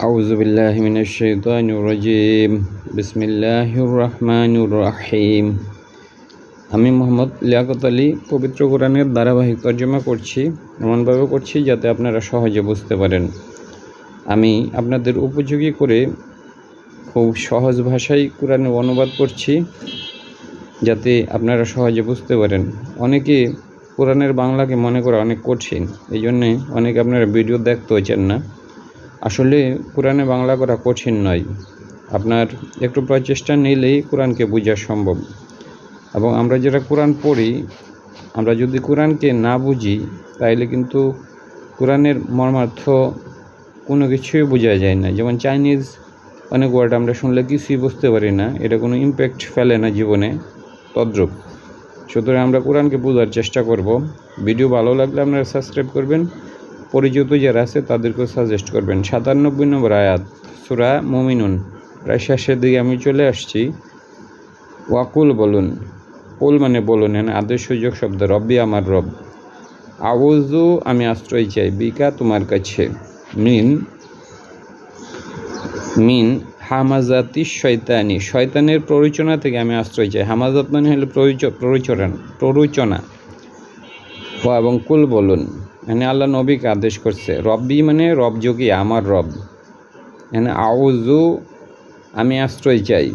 أعوذ بالله من الشيطان الرجيم بسم الله الرحمن الرحيم আমি মোহাম্মদ লিয়াকত আলী পবিত্র কোরআনের ধারাবাহিক তর্জমা করছি এমনভাবে করছি যাতে আপনারা সহজে বুঝতে পারেন আমি আপনাদের উপযোগী করে খুব সহজ ভাষায় কোরআনের অনুবাদ করছি যাতে আপনারা সহজে বুঝতে পারেন অনেকে কোরআনের বাংলাকে মনে করা অনেক কঠিন এই জন্যে অনেকে আপনারা ভিডিও দেখতে হচ্ছেন না আসলে কোরআনে বাংলা করা কঠিন নয়। আপনার একটু প্রচেষ্টা নিলেই কোরআনকে বোঝা সম্ভব। এবং আমরা যারা কোরআন পড়ি, আমরা যদি কোরআনকে না বুঝি, তাইলে কিন্তু কোরআনের মর্মার্থ কোনো কিছুই বোঝা যায় না। যেমন চাইনিজ অনেক ওয়ার্ড আমরা শুনলে কিছুই বুঝতে পারি না। এটা কোনো ইম্প্যাক্ট ফেলে না জীবনে, তদ্রূপ। সুতরাং আমরা কোরআনকে বোঝার চেষ্টা করব। ভিডিও ভালো লাগলে আপনারা সাবস্ক্রাইব করবেন। পরিচিত যারা আছে তাদেরকেও সাজেস্ট করবেন। সাতানব্বই নম্বর আয়াত, সুরা মমিনুন। প্রায় শেষের দিকে আমি চলে আসছি। ওয়াকুল বলুন। কুল মানে বলুন আদেশ, সুযোগ, শব্দ। রব্বি আমার রব। আউজু আমি আশ্রয় চাই। বিকা, তোমার কাছে। মিন মিন, হামাজাতি শয়তানি। শয়তানের প্ররোচনা থেকে আমি আশ্রয় চাই। হামাজাত মানে হলো প্ররোচ- প্ররোচনা। প্ররোচনা। এবং কুল বলুন। মানে আল্লাহ নবীকে আদেশ করছে, রব্বি মানে রব যোগী, আমার রব। মানে আউজু আমি আশ্রয় চাই।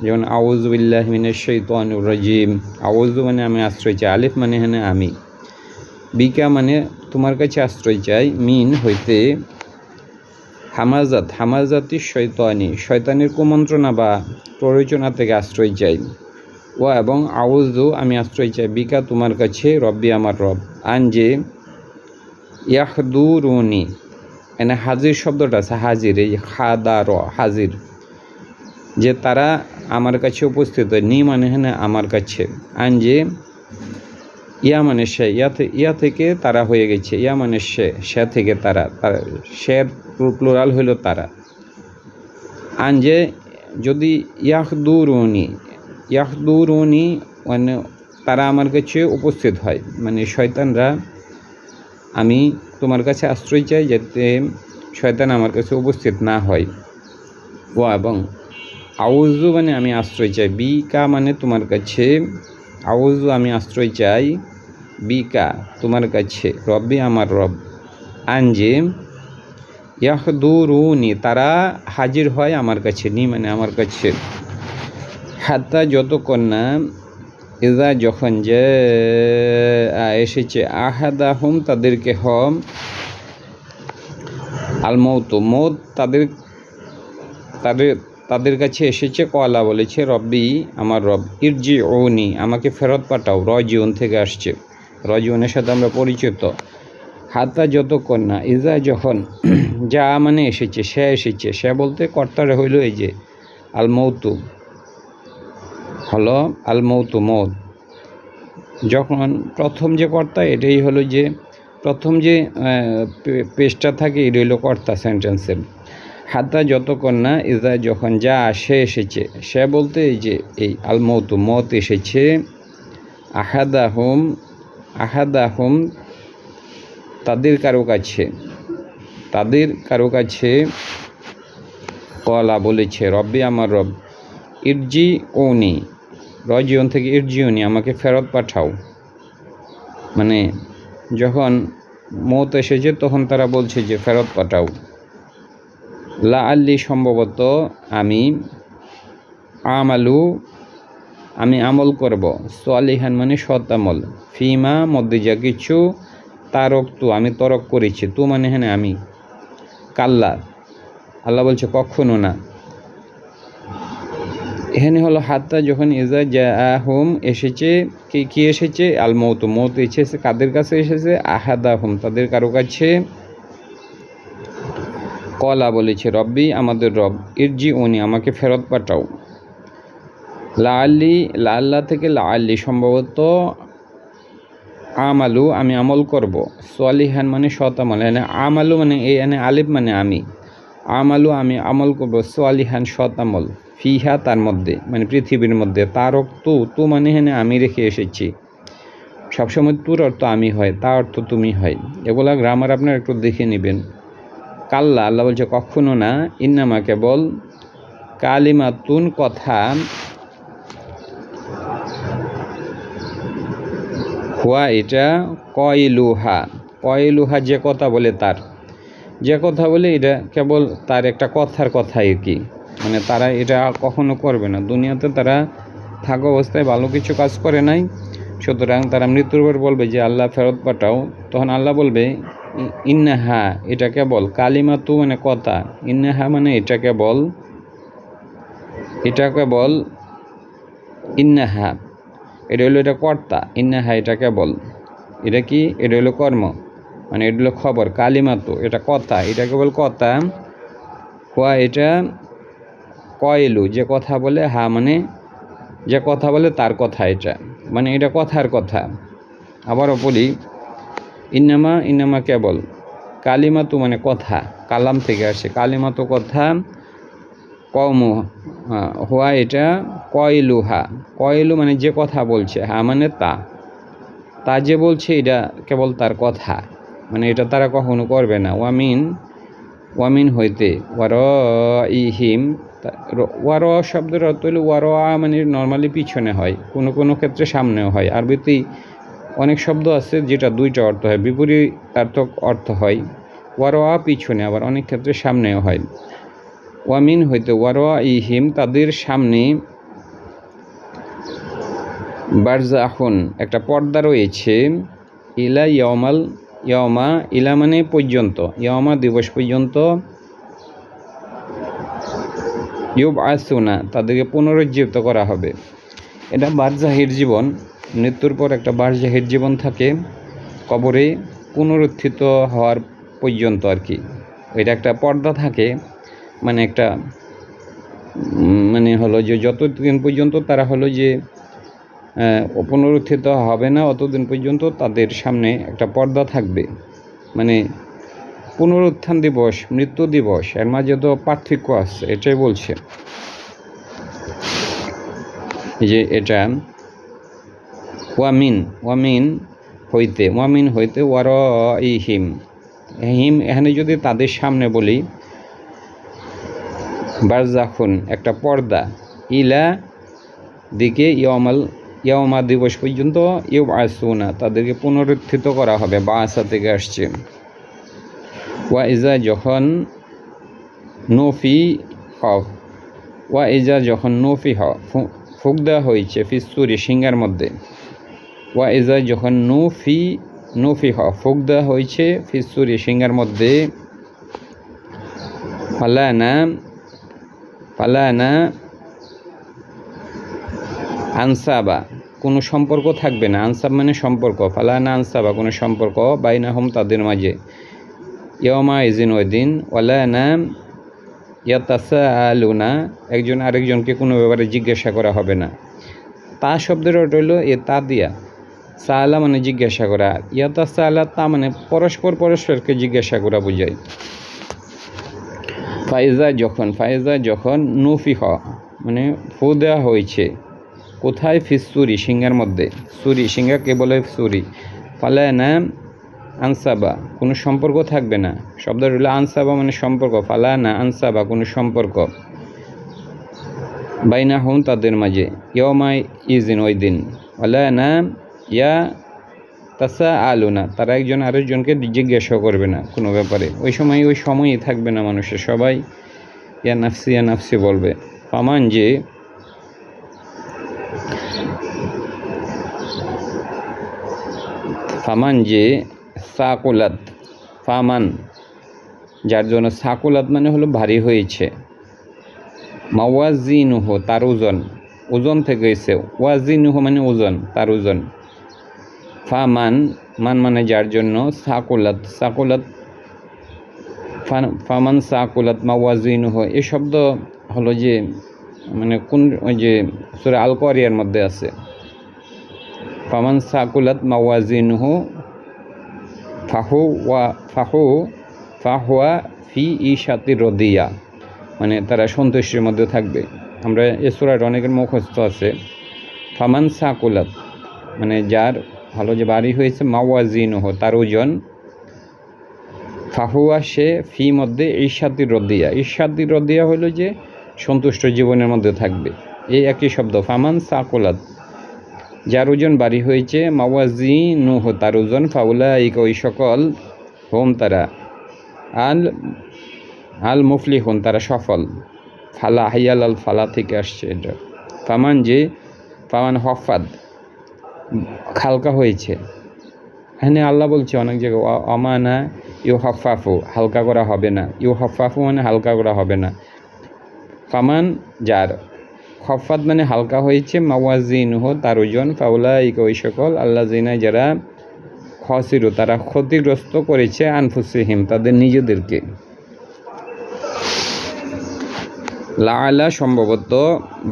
যেমন আউজুবিল্লাহ মিনের শৈতানুর রাজিম আউজু মানে আমি আশ্রয় চাই, আলিফ মানে হ্যাঁ আমি। বিকা মানে তোমার কাছে আশ্রয় চাই, মিন হইতে হামাজাত, হামাজাতি শৈতানি শয়তানের কুমন্ত্রণা বা প্ররোচনা থেকে আশ্রয় চাই। ও এবং আউজু আমি আশ্রয় চাই, বিকা তোমার কাছে, রব্বি আমার রব। আন যে ইয়াহদুরুনি। এনে হাজির শব্দটা আছে হাজির, এই খাদা র হাজির। যে তারা আমার কাছে উপস্থিত হয় নি মানে হ্যাঁ আমার কাছে। আন যে, ইয়া মানে সে, ইয়া থে- ইয়া থেকে তারা হয়ে গেছে, ইয়া মানে সে সে থেকে তারা তারা শের প্লুরাল হইল তারা। আন যে, যদি ইয়াহদুরুনি ইয়াহদুরুনি মানে তারা আমার কাছে উপস্থিত হয় মানে শয়তানরা আমি তোমার কাছে আশ্রয় চাই যাতে শয়তান আমার কাছে উপস্থিত না হয়। ও এবং আউজু মানে আমি আশ্রয় চাই। বিকা মানে তোমার কাছে। আউজু আমি আশ্রয় চাই। বিকা তোমার কাছে। রব্বি আমার রব। আনজে ইয়াহদুরুনি, তারা হাজির হয় আমার কাছে। নি মানে আমার কাছে। হাত্তা যতক্ষণ না এজা যখন যে এসেছে আহাদা হোম তাদেরকে হম আল মৌত মৌত তাদের তাদের তাদের কাছে এসেছে, কলা বলেছে, রব্বি, আমার রব ইরজি ওনি আমাকে ফেরত পাঠাও, রজিউন থেকে আসছে। রজিউনের সাথে আমরা পরিচিত। হাতা যতক্ষণ না ইজা যখন যা মানে এসেছে, সে এসেছে, সে বলতে কর্তারা হইল এই যে আল মৌতু হলো আল মৌতু। মৌত যখন প্রথম যে কর্তা, এটাই হলো যে প্রথম যে পেজটা থাকে এটা হলো কর্তা সেন্টেন্সের হাতা যতক্ষণ না ইজা যখন যা সে এসেছে। সে বলতে যে, এই আল মৌতু মত এসেছে আহাদা হোম আহাদা হোম তাদের কারও কাছে, তাদের কারও কাছে কলা বলেছে, রব্বি আমার রব ইরজি ওনি রজিয়ন থেকে ইরজিওনি আমাকে ফেরত পাঠাও। মানে যখন মত এসেছে, তখন তারা বলছে যে, ফেরত পাঠাও। লা আল্লি সম্ভবত আমি আমালু, আমি আমল করব। সোয়ালিহান মানে সৎ আমল। ফিমা মধ্যে যা কিছু, তারক তু, আমি তরক করেছি। তু মানে হ্যাঁ আমি কাল্লা। আল্লাহ বলছে, কখনো না। এখানে হলো হাতটা যখন ইজা যা হোম এসেছে, কি কি এসেছে? আল মৌত। মৌত এসেছে কাদের কাছে এসেছে? আহাদা হোম তাদের কারও কাছে। কলা বলেছে, রব্বি, আমাদের রব, ইরজি উনি, আমাকে ফেরত পাঠাও। লাল্লি লাল্লা থেকে লাল্লি সম্ভবত আমালু, আমি আমল করব। সোয়ালিহান মানে সৎ আমল, এনে আমালু মানে এই এনে আলিফ মানে আমি। আমালু, আমি আমল করব, সোয়ালিহান সৎ আমল। ফিহা তার মধ্যে মানে পৃথিবীর মধ্যে। তার তু তু মানে হেনে আমি রেখে এসেছি। সবসময় তুর অর্থ আমি হয়, তা অর্থ তুমি হয়। এগুলা গ্রামার আপনার একটু দেখে নেবেন। কাল্লা, আল্লাহ বলছে, কখনো না, ইন্নামা কেবল কালিমাতুন কথা। হুয়া এটা কয়লুহা কয়লুহা যে কথা বলে তার। যে কথা বলে এটা কেবল তার একটা কথার কথা আর কি। মানে তারা এটা কখনো করবে না। দুনিয়াতে তারা থাকা অবস্থায় ভালো কিছু কাজ করে নাই। সুতরাং তারা মৃত্যুর পর বলবে যে, আল্লাহ ফেরত পাঠাও। তখন আল্লাহ বলবে ইন্নাহা এটা কেবল কালিমা তু মানে কথা। ইন্নাহা মানে এটা কেবল এটা কেবল ইন্নাহা এটা হলো এটা কর্তা। ইন্নাহা এটা কেবল এটা কি? এটা হলো কর্ম। মানে এটা হলো খবর। কালিমাতো, এটা কথা। এটা কেবল কথা। হওয়া এটা কয়েলু, যে কথা বলে হা মানে যে কথা বলে তার কথা এটা মানে এটা কথার কথা। আবারও বলি ইনামা ইনামা কেবল, কালিমাতু মানে কথা, কালাম থেকে আসে। কালিমাতু কথা কমু হওয়া এটা কয়লু হা। কয়লু মানে যে কথা বলছে, হা মানে তা। তা যে বলছে, এটা কেবল তার কথা মানে এটা তারা কখনো করবে না। ওয়ামিন ওয়ামিন হইতে ওয়ার ইহিম তা- র- ওয়ার শব্দের অর্থ হলো ওয়ার মানে নর্মালি পিছনে হয়, কোনো কোনো ক্ষেত্রে সামনেও হয়। আরবিতেই অনেক শব্দ আছে যেটা দুইটা অর্থ হয় বিপরীতার্থক অর্থ হয় ওয়ারোয়া পিছনে, আবার অনেক ক্ষেত্রে সামনেও হয়। ওয়ামিন হইতে ওয়ারোয়া ইহিম, তাদের সামনে বারজাহুন, একটা পর্দা রয়েছে, ইলা ইয়মাল ইয়মা ইলা মানে পর্যন্ত ইয়মা দিবস পর্যন্ত ইউব আসুনা তাদেরকে পুনরুজ্জীবিত করা হবে। এটা বারজাহির জীবন। মৃত্যুর পর একটা বারজাহির জীবন থাকে। কবরে পুনরুত্থিত হওয়ার পর্যন্ত আর কি। এটা একটা পর্দা থাকে। মানে একটা মানে হলো যে যতদিন পর্যন্ত তারা হলো যে পুনরুত্থিত হবে না, অতদিন পর্যন্ত তাদের সামনে একটা পর্দা থাকবে। মানে পুনরুত্থান দিবস, মৃত্যু দিবস, এর মাঝে তো পার্থক্য আছে, এটাই বলছে। যে এটা, ওয়ামিন ওয়ামিন হইতে ওয়ামিন হইতে ওয়ার ই হিম হিম এখানে যদি তাদের সামনে বলি, বারজাখুন, একটা পর্দা, ইলা দিকে ইয়মাল ইয়মা দিবস পর্যন্ত ইউ আসুনা তাদেরকে পুনরুত্থিত করা হবে বা আসা থেকে আসছে। ওয়া ইজা যখন নফি হ ওয়া ইজা যখন নফি হ ফু- ফুক দেওয়া হয়েছে ফিস্তুরি সিঙ্গার মধ্যে ওয়া ইজা যখন নফি নফি হ ফুক দেওয়া হয়েছে ফিস্তুরি সিঙ্গার মধ্যে ফালানা ফালানা আনসাবা কোনো সম্পর্ক থাকবে না আনসাব মানে সম্পর্ক ফালানা আনসাবা কোনো সম্পর্ক বাইনা হোম তাদের মাঝে ইয়মা ইজিন ওই দিন ওয়ালানা ইয়াতাসা আলুনা একজন আরেকজনকে কোনো ব্যাপারে জিজ্ঞাসা করা হবে না। তা শব্দের অর্থ হলো এ তা দিয়া। সালা মানে জিজ্ঞাসা করা ইয়াতা সালা তা মানে পরস্পর পরস্পরকে জিজ্ঞাসা করা বোঝায়। ফাইজা যখন ফাইজা যখন নুফি হ মানে ফু দেওয়া হয়েছে, কোথায়? ফিসুরি সিংহার মধ্যে। সুরি, সিংহাকে বলে সুরি। ফালায় না আনসাবা, কোনো সম্পর্ক থাকবে না। শব্দ হলো আনসাবা মানে সম্পর্ক। ফালা না আনসাবা, কোনো সম্পর্ক। বাইনা হুম তাদের মাঝে। ইয়মাই ইজিন ওই দিন। ওলা না, ইয়া তাসা আলো না তারা একজন আরেকজনকে জিজ্ঞাসা করবে না কোনো ব্যাপারে। ওই সময় ওই সময়ই থাকবে না মানুষের সবাই। ইয়া নাফসি ইয়া নাফসি বলবে। ফামান যে ফামান যে সাকুলাত, ফামান, যার জন্য সাকুলাত মানে হলো ভারী হয়েছে। মাওয়াজিনুহ, তার ওজন ওজন থেকে এসে ওয়াজিনুহ মানে ওজন, তার ওজন। ফামান, মান মানে যার জন্য সাকুলাত সাকুলাত ফামান, সাকুলাত, মাওয়াজিনুহ এই শব্দ হলো যে মানে কোন, ওই যে, সুরে আল কোয়ারিয়ার মধ্যে আছে। ফামান, সাকুলাত, মাওয়াজিনুহু ফাহু ফাহু, ফাহুয়া ফি ইশাতি রদিয়া। মানে তারা সন্তুষ্টির মধ্যে থাকবে। আমরা এ অনেকের মুখস্থ আছে। ফামান সাকুলাত মানে যার ভালো যে বাড়ি হয়েছে, মাওয়াজিনুহু, তার ওজন। ফাহুয়া সে ফি মধ্যে ঈর্ষাদি রদিয়া। ঈর্ষাদি রদিয়া হলো যে সন্তুষ্ট জীবনের মধ্যে থাকবে। এই একই শব্দ, ফামান সাকুলাত যার ওজন বাড়ি হয়েছে মাওয়াজি নুহ তার ওজন ফাউলা ইক ওই সকল হোম তারা, আল আল মুফলি হন তারা সফল। ফালা, হাইয়াল আল ফালা থেকে আসছে এটা। ফামান যে, ফামান হফাদ হালকা হয়েছে। এখানে আল্লাহ বলছে অনেক জায়গায় অমানা ইউ হফাফু হালকা করা হবে না। ইউ হফাফু মানে হালকা করা হবে না। ফামান যার খফাত মানে হালকা হয়েছে মাওয়াজিন হো তার ওজন ফাউলা ইক ওই সকল আল্লাহ জিনা যারা খসিরু, তারা ক্ষতিগ্রস্ত করেছে আনফুসিহিম, তাদের নিজেদেরকে। লাআলা সম্ভবত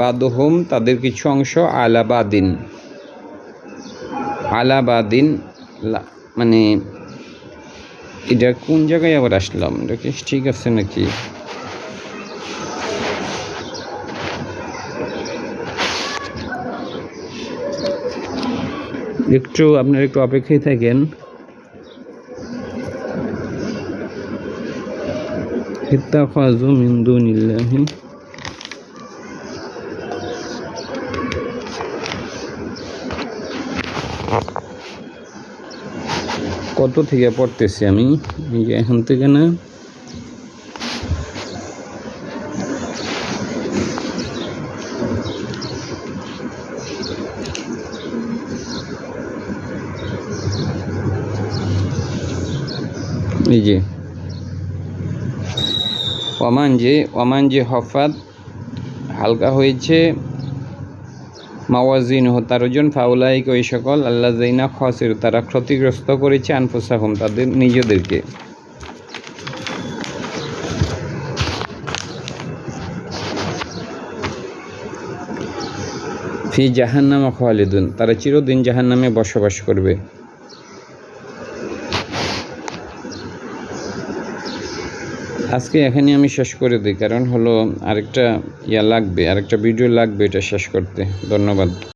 বাদহুম তাদের কিছু অংশ আলাবাদিন। আলাবাদিন মানে এটা কোন জায়গায় আবার আসলাম? এটা কি ঠিক আছে নাকি? একটু আপনার একটু অপেক্ষায় থাকেন اتخذوا من دون الله কত থেকে পড়তেছি আমি এই যে এখান থেকে না এই যে ওমান যে ওমান যে হফাত হালকা হয়েছে। মাওয়াজিন তার ওজন, ফাউলাইক ওই সকল, আল্লাহ জাইনা খসির, তারা ক্ষতিগ্রস্ত করেছে আনফুসাহুম, তাদের নিজেদেরকে। ফি জাহান্নামা খালিদুন, তারা চিরদিন জাহান্নামে বসবাস করবে। আজকে এখানে আমি শেষ করে দিই, কারণ হলো আরেকটা ইয়া লাগবে, আরেকটা ভিডিও লাগবে এটা শেষ করতে। ধন্যবাদ।